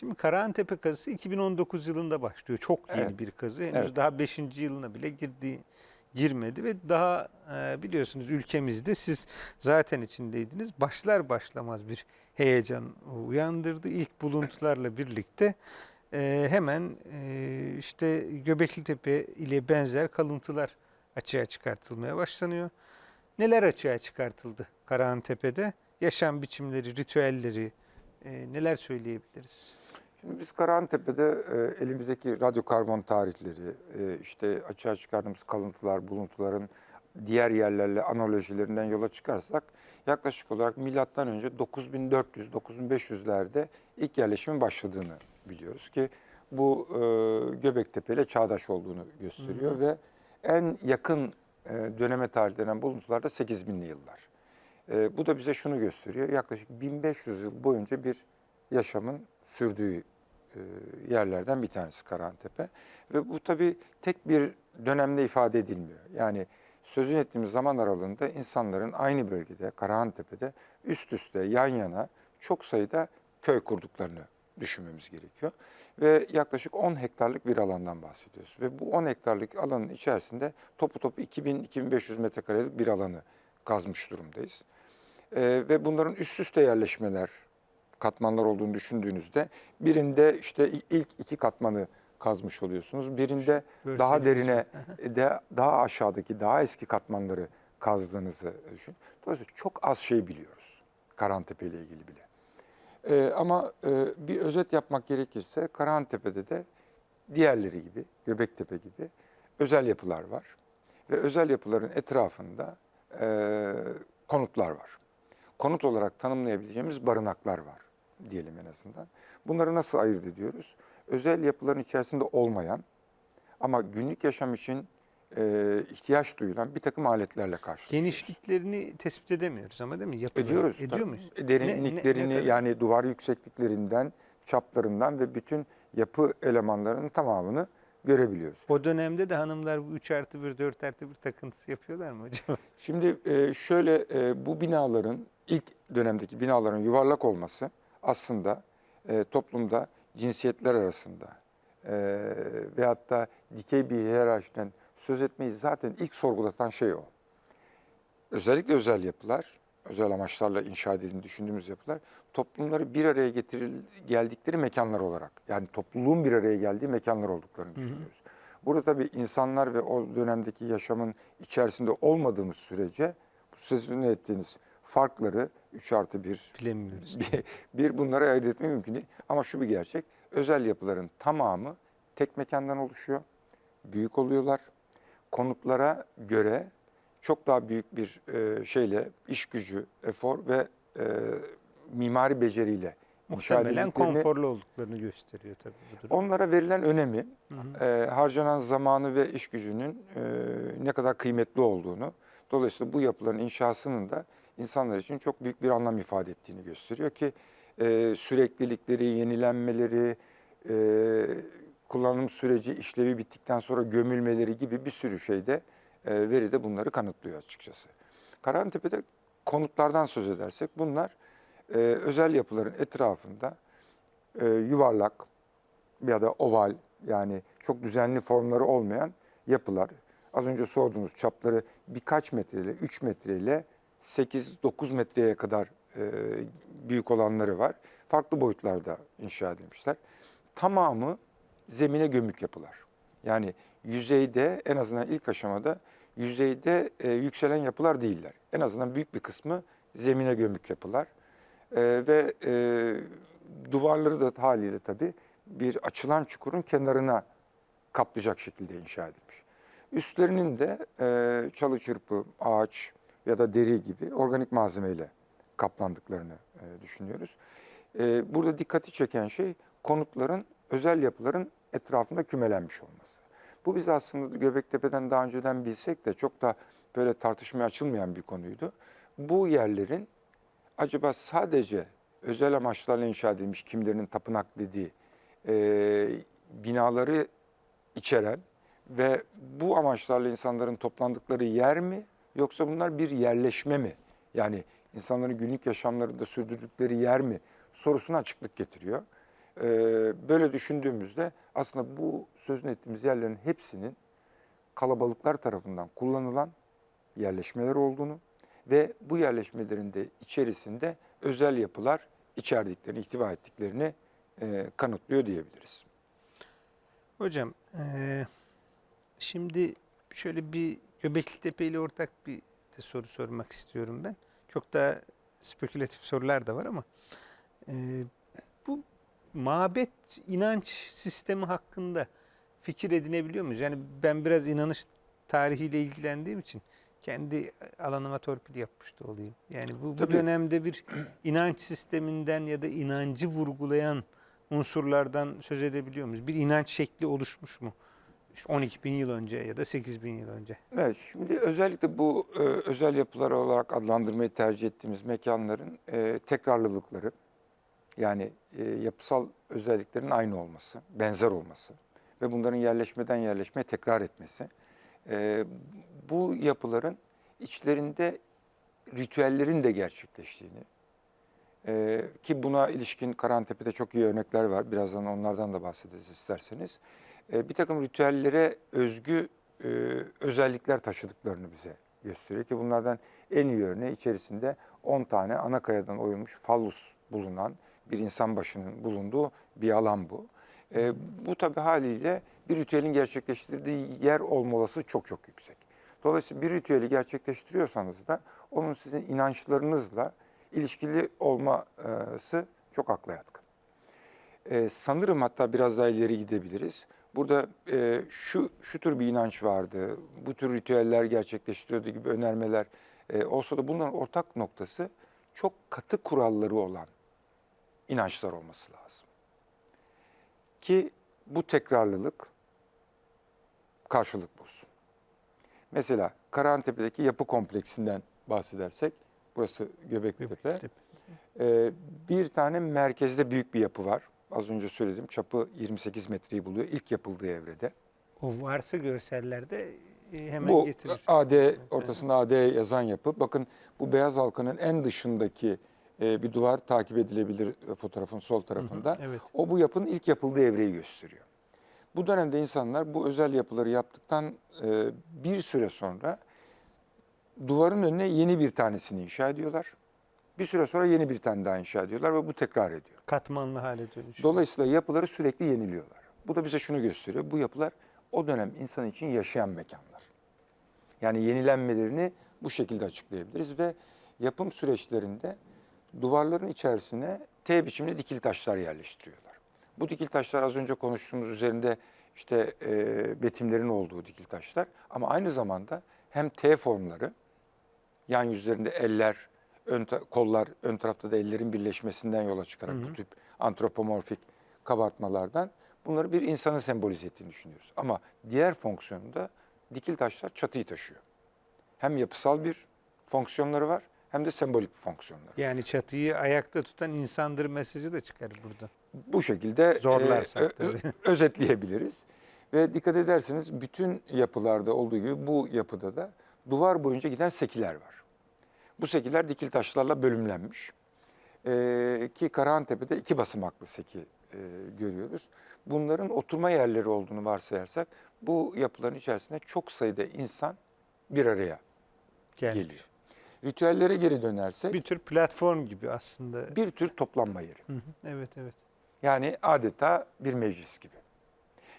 Şimdi Karahantepe kazısı 2019 yılında başlıyor. Çok yeni Evet. bir kazı. Henüz Evet. daha 5. yılına bile girdi girmedi ve daha e, biliyorsunuz ülkemizde siz zaten içindeydiniz. Başlar başlamaz bir heyecan uyandırdı. İlk buluntularla birlikte e, hemen e, işte Göbekli Tepe ile benzer kalıntılar açığa çıkartılmaya başlanıyor. Neler açığa çıkartıldı Karahantepe'de? Yaşam biçimleri, ritüelleri e, neler söyleyebiliriz? Şimdi biz Karahantepe'de e, elimizdeki radyokarbon tarihleri, e, işte açığa çıkardığımız kalıntılar, buluntuların diğer yerlerle analojilerinden yola çıkarsak yaklaşık olarak milattan önce 9400-9500'lerde ilk yerleşimin başladığını biliyoruz ki bu e, Göbektepe ile çağdaş olduğunu gösteriyor ve en yakın e, döneme tarihlenen buluntular da 8000'li yıllar. E, bu da bize şunu gösteriyor. Yaklaşık 1500 yıl boyunca bir yaşamın sürdüğü yerlerden bir tanesi Karahantepe. Ve bu tabii tek bir dönemde ifade edilmiyor. Yani sözün ettiğimiz zaman aralığında insanların aynı bölgede, Karahantepe'de üst üste, yan yana çok sayıda köy kurduklarını düşünmemiz gerekiyor. Ve yaklaşık 10 hektarlık bir alandan bahsediyoruz. Ve bu 10 hektarlık alanın içerisinde topu topu 2000-2500 metrekarelik bir alanı kazmış durumdayız. Ee, ve bunların üst üste yerleşmeler, katmanlar olduğunu düşündüğünüzde birinde işte ilk iki katmanı kazmış oluyorsunuz. Birinde daha Görselimiz derine, de, daha aşağıdaki, daha eski katmanları kazdığınızı düşün. Dolayısıyla çok az şey biliyoruz Karahantepe ile ilgili bile. Ee, ama e, bir özet yapmak gerekirse Karahantepe'de de diğerleri gibi, Göbektepe gibi özel yapılar var. Ve özel yapıların etrafında e, konutlar var. Konut olarak tanımlayabileceğimiz barınaklar var diyelim en azından. Bunları nasıl ayırt ediyoruz? Özel yapıların içerisinde olmayan ama günlük yaşam için e, ihtiyaç duyulan bir takım aletlerle karşılaşıyoruz. Genişliklerini tespit edemiyoruz ama değil mi? Yapıları. Ediyoruz. Ediyor tabii. muyuz? E, Ne- Derinliklerini ne- ne yani duvar yüksekliklerinden, çaplarından ve bütün yapı elemanlarının tamamını görebiliyoruz. O dönemde de hanımlar bu 3 artı 1, 4 artı 1 takıntısı yapıyorlar mı hocam? Şimdi e, şöyle e, bu binaların ilk dönemdeki binaların yuvarlak olması aslında e, toplumda cinsiyetler arasında e, veyahut da dikey bir hiyerarşiden söz etmeyi zaten ilk sorgulatan şey o. Özellikle özel yapılar, özel amaçlarla inşa edildiğini düşündüğümüz yapılar toplumları bir araya getiril geldikleri mekanlar olarak yani topluluğun bir araya geldiği mekanlar olduklarını düşünüyoruz. Burada tabii insanlar ve o dönemdeki yaşamın içerisinde olmadığımız sürece bu sözünü ettiğiniz farkları 3 artı 1, Bilemiyoruz. bir, bir bunları ayırt etmek mümkün değil. Ama şu bir gerçek, özel yapıların tamamı tek mekandan oluşuyor, büyük oluyorlar. Konutlara göre çok daha büyük bir e, şeyle, iş gücü, efor ve e, mimari beceriyle inşa Muhtemelen edildiklerini- konforlu olduklarını gösteriyor tabii bu durum. Onlara verilen önemi, e, harcanan zamanı ve iş gücünün e, ne kadar kıymetli olduğunu, dolayısıyla bu yapıların inşasının da insanlar için çok büyük bir anlam ifade ettiğini gösteriyor ki e, süreklilikleri, yenilenmeleri, e, kullanım süreci, işlevi bittikten sonra gömülmeleri gibi bir sürü şeyde e, veri de bunları kanıtlıyor açıkçası. Karahantepe'de konutlardan söz edersek bunlar e, özel yapıların etrafında e, yuvarlak, ya da oval yani çok düzenli formları olmayan yapılar. Az önce sorduğunuz çapları birkaç metreyle, 3 metreyle 8-9 metreye kadar e, büyük olanları var. Farklı boyutlarda inşa edilmişler. Tamamı zemine gömük yapılar. Yani yüzeyde en azından ilk aşamada yüzeyde e, yükselen yapılar değiller. En azından büyük bir kısmı zemine gömük yapılar. E, ve e, duvarları da haliyle tabii bir açılan çukurun kenarına kaplayacak şekilde inşa edilmiş. Üstlerinin de e, çalı çırpı, ağaç ya da deri gibi organik malzemeyle kaplandıklarını e, düşünüyoruz. E, burada dikkati çeken şey konutların, özel yapıların etrafında kümelenmiş olması. Bu biz aslında Göbektepe'den daha önceden bilsek de çok da böyle tartışmaya açılmayan bir konuydu. Bu yerlerin acaba sadece özel amaçlarla inşa edilmiş kimlerinin tapınak dediği e, binaları içeren ve bu amaçlarla insanların toplandıkları yer mi yoksa bunlar bir yerleşme mi? Yani insanların günlük yaşamlarında sürdürdükleri yer mi sorusuna açıklık getiriyor. Ee, böyle düşündüğümüzde aslında bu sözünü ettiğimiz yerlerin hepsinin kalabalıklar tarafından kullanılan yerleşmeler olduğunu ve bu yerleşmelerin de içerisinde özel yapılar içerdiklerini, ihtiva ettiklerini e, kanıtlıyor diyebiliriz. Hocam eee, şimdi şöyle bir Göbekli Tepe ile ortak bir de soru sormak istiyorum ben. Çok da spekülatif sorular da var ama eee, bu mabet inanç sistemi hakkında fikir edinebiliyor muyuz? Yani ben biraz inanış tarihiyle ilgilendiğim için kendi alanıma torpil yapmış da olayım. Yani bu, bu dönemde bir inanç sisteminden ya da inancı vurgulayan unsurlardan söz edebiliyor muyuz? Bir inanç şekli oluşmuş mu? İşte 12 bin yıl önce ya da 8 bin yıl önce. Evet, şimdi özellikle bu e, özel yapılar olarak adlandırmayı tercih ettiğimiz mekanların e, tekrarlılıkları, yani e, yapısal özelliklerin aynı olması, benzer olması ve bunların yerleşmeden yerleşmeye tekrar etmesi, e, bu yapıların içlerinde ritüellerin de gerçekleştiğini, e, ki buna ilişkin Karantepe'de çok iyi örnekler var, birazdan onlardan da bahsederiz isterseniz, e, bir takım ritüellere özgü e, özellikler taşıdıklarını bize gösteriyor ki bunlardan en iyi örneği içerisinde 10 tane ana kayadan oyulmuş fallus bulunan bir insan başının bulunduğu bir alan bu. E, bu tabi haliyle bir ritüelin gerçekleştirdiği yer olma olasılığı çok çok yüksek. Dolayısıyla bir ritüeli gerçekleştiriyorsanız da onun sizin inançlarınızla ilişkili olması çok akla yatkın. Ee, sanırım hatta biraz daha ileri gidebiliriz. Burada e, şu şu tür bir inanç vardı, bu tür ritüeller gerçekleştiriyordu gibi önermeler e, olsa da bunların ortak noktası çok katı kuralları olan inançlar olması lazım. Ki bu tekrarlılık karşılık bulsun. Mesela Karahantepe'deki yapı kompleksinden bahsedersek, burası Göbekli Tepe. Ee, bir tane merkezde büyük bir yapı var. Az önce söyledim çapı 28 metreyi buluyor ilk yapıldığı evrede. O varsa görsellerde e, hemen bu getirir. AD ortasında AD yazan yapı. Bakın bu beyaz halkanın en dışındaki e, bir duvar takip edilebilir e, fotoğrafın sol tarafında. Evet. O bu yapının ilk yapıldığı evreyi gösteriyor. Bu dönemde insanlar bu özel yapıları yaptıktan e, bir süre sonra duvarın önüne yeni bir tanesini inşa ediyorlar. Bir süre sonra yeni bir tane daha inşa ediyorlar ve bu tekrar ediyor. Katmanlı hale dönüşüyor. Dolayısıyla yapıları sürekli yeniliyorlar. Bu da bize şunu gösteriyor. Bu yapılar o dönem insan için yaşayan mekanlar. Yani yenilenmelerini bu şekilde açıklayabiliriz ve yapım süreçlerinde duvarların içerisine T biçimli dikil taşlar yerleştiriyorlar. Bu dikil taşlar az önce konuştuğumuz üzerinde işte e, betimlerin olduğu dikil taşlar ama aynı zamanda hem T formları yan yüzlerinde eller, ön kollar, ön tarafta da ellerin birleşmesinden yola çıkarak bu tip antropomorfik kabartmalardan bunları bir insanın sembolize ettiğini düşünüyoruz. Ama diğer fonksiyonunda dikil taşlar çatıyı taşıyor. Hem yapısal bir fonksiyonları var hem de sembolik fonksiyonları. Yani çatıyı ayakta tutan insandır mesajı da çıkar burada. Bu şekilde Zorlarsak e, tabii. özetleyebiliriz. Ve dikkat ederseniz bütün yapılarda olduğu gibi bu yapıda da duvar boyunca giden sekiler var. Bu sekiler dikil taşlarla bölümlenmiş. Ee, ki Karahantepe'de iki basamaklı seki e, görüyoruz. Bunların oturma yerleri olduğunu varsayarsak bu yapıların içerisinde çok sayıda insan bir araya Gelmiş. geliyor. Ritüellere geri dönersek Bir tür platform gibi aslında. bir tür toplanma yeri. Hı hı, Evet evet. Yani adeta bir meclis gibi.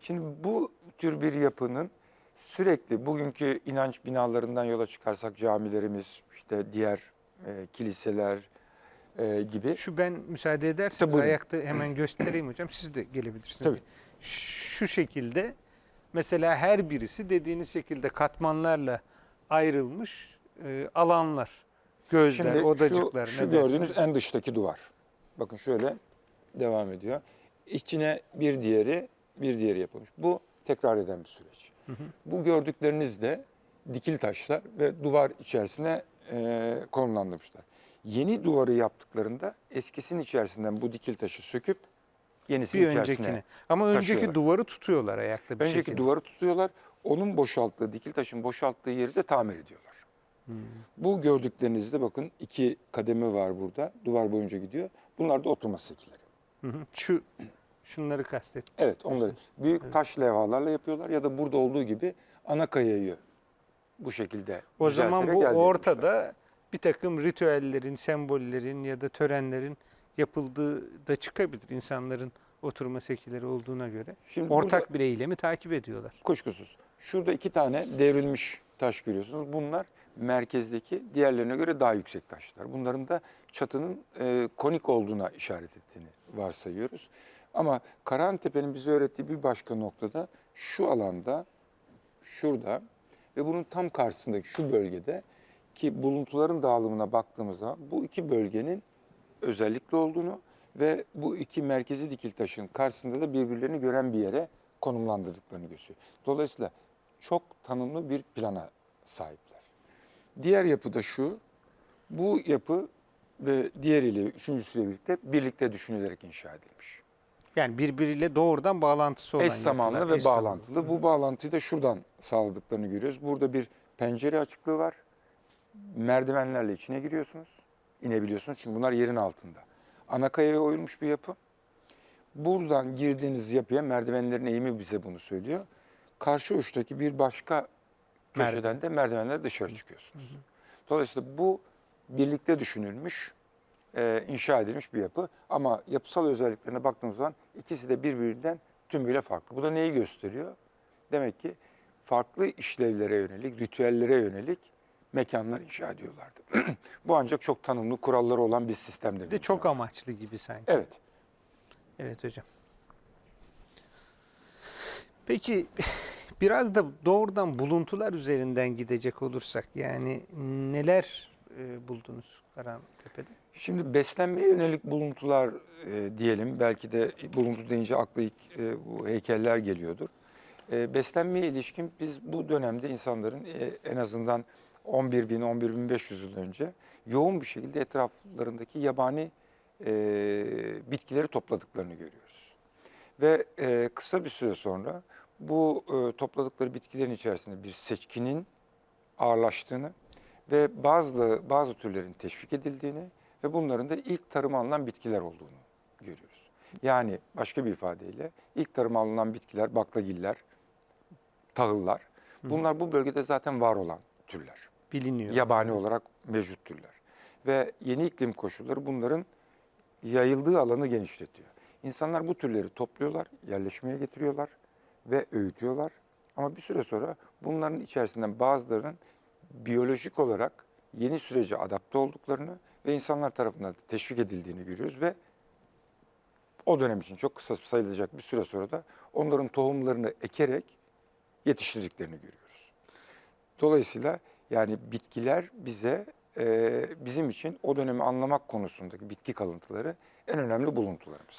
Şimdi bu tür bir yapının sürekli bugünkü inanç binalarından yola çıkarsak camilerimiz, işte diğer e, kiliseler e, gibi. Şu ben müsaade ederseniz Tabii, ayakta hemen göstereyim hocam. Siz de gelebilirsiniz. Tabii. Şu şekilde mesela her birisi dediğiniz şekilde katmanlarla ayrılmış e, alanlar. Gözler, Şimdi odacıklar. şu, şu gördüğünüz en dıştaki duvar. Bakın şöyle devam ediyor. İçine bir diğeri, bir diğeri yapılmış. Bu tekrar eden bir süreç. Bu gördükleriniz de dikil taşlar ve duvar içerisine e, konumlandırmışlar. Yeni duvarı yaptıklarında eskisinin içerisinden bu dikil taşı söküp yenisinin bir içerisine. öncekine. Ama önceki taşıyorlar. duvarı tutuyorlar ayakta bir Önceki şekilde. duvarı tutuyorlar. Onun boşalttığı, dikil taşın boşalttığı yeri de tamir ediyorlar. Hmm. Bu gördüklerinizde bakın iki kademe var burada. Duvar boyunca gidiyor. Bunlar da oturma sekileri. Hı hı. Şu Şunları kastettim. Evet onları büyük taş levhalarla yapıyorlar ya da burada olduğu gibi ana kayayı bu şekilde O zaman bu ortada bir takım ritüellerin, sembollerin ya da törenlerin yapıldığı da çıkabilir insanların oturma sekileri olduğuna göre. Şimdi Ortak burada- bir eylemi takip ediyorlar. Kuşkusuz. Şurada iki tane devrilmiş taş görüyorsunuz. Bunlar merkezdeki diğerlerine göre daha yüksek taşlar. Bunların da çatının e, konik olduğuna işaret ettiğini varsayıyoruz. Ama Karahantepe'nin bize öğrettiği bir başka noktada şu alanda, şurada ve bunun tam karşısındaki şu bölgede ki buluntuların dağılımına baktığımız zaman bu iki bölgenin özellikle olduğunu ve bu iki merkezi dikil taşın karşısında da birbirlerini gören bir yere konumlandırdıklarını gösteriyor. Dolayısıyla çok tanımlı bir plana sahipler. Diğer yapı da şu, bu yapı ve diğeriyle, üçüncüsüyle birlikte birlikte düşünülerek inşa edilmiş. Yani birbiriyle doğrudan bağlantısı olan Eş zamanlı ve eş zamanlı. bağlantılı. Bu bağlantıyı da şuradan sağladıklarını görüyoruz. Burada bir pencere açıklığı var. Merdivenlerle içine giriyorsunuz. inebiliyorsunuz çünkü bunlar yerin altında. Ana kayaya oyulmuş bir yapı. Buradan girdiğiniz yapıya merdivenlerin eğimi bize bunu söylüyor. Karşı uçtaki bir başka köşeden de merdivenlerle dışarı çıkıyorsunuz. Dolayısıyla bu birlikte düşünülmüş, e, inşa edilmiş bir yapı. Ama yapısal özelliklerine baktığımız zaman ikisi de birbirinden tümüyle farklı. Bu da neyi gösteriyor? Demek ki farklı işlevlere yönelik, ritüellere yönelik mekanlar inşa ediyorlardı. Bu ancak çok tanımlı kuralları olan bir sistemde. Bir de çok amaçlı gibi sanki. Evet. Evet hocam. Peki biraz da doğrudan buluntular üzerinden gidecek olursak yani neler e, buldunuz Karantepe'de? Şimdi beslenmeye yönelik buluntular e, diyelim. Belki de buluntu deyince akla ilk e, bu heykeller geliyordur. E, beslenmeye ilişkin biz bu dönemde insanların e, en azından 11 bin, 11 bin 500 yıl önce yoğun bir şekilde etraflarındaki yabani e, bitkileri topladıklarını görüyoruz. Ve e, kısa bir süre sonra bu e, topladıkları bitkilerin içerisinde bir seçkinin ağırlaştığını ve bazı bazı türlerin teşvik edildiğini ve bunların da ilk tarıma alınan bitkiler olduğunu görüyoruz. Yani başka bir ifadeyle ilk tarıma alınan bitkiler baklagiller, tahıllar. Bunlar bu bölgede zaten var olan türler. Biliniyor. Yabani olarak mevcut türler. Ve yeni iklim koşulları bunların yayıldığı alanı genişletiyor. İnsanlar bu türleri topluyorlar, yerleşmeye getiriyorlar ve öğütüyorlar. Ama bir süre sonra bunların içerisinden bazılarının biyolojik olarak yeni sürece adapte olduklarını ve insanlar tarafından da teşvik edildiğini görüyoruz ve o dönem için çok kısa sayılacak bir süre sonra da onların tohumlarını ekerek yetiştirdiklerini görüyoruz. Dolayısıyla yani bitkiler bize bizim için o dönemi anlamak konusundaki bitki kalıntıları en önemli buluntularımız.